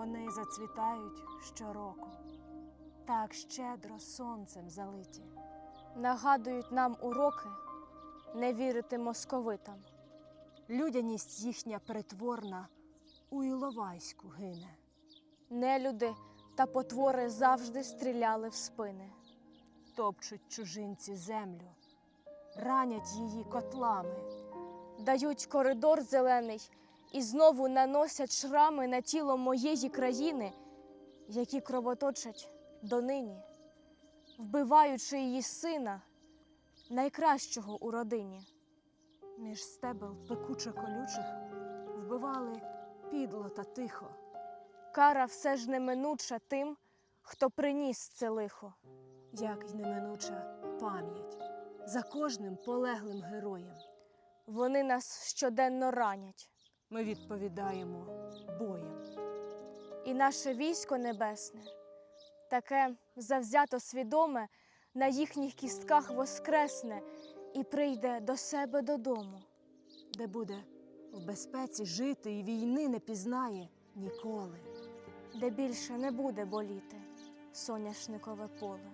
вони зацвітають щороку, так щедро сонцем залиті. Нагадують нам уроки не вірити московитам. Людяність їхня притворна у Іловайську гине. Нелюди та потвори завжди стріляли в спини. Топчуть чужинці землю, ранять її котлами. дають коридор зелений і знову наносять шрами на тіло моєї країни, які кровоточать донині, вбиваючи її сина, найкращого у родині. Між стебел пекуче колючих вбивали підло та тихо. Кара все ж неминуча тим, хто приніс це лихо. як й неминуча пам'ять за кожним полеглим героєм. Вони нас щоденно ранять, Ми відповідаємо боєм. і наше військо небесне, таке завзято свідоме, на їхніх кістках воскресне і прийде до себе додому. де буде в безпеці жити і війни не пізнає ніколи. де більше не буде боліти соняшникове поле.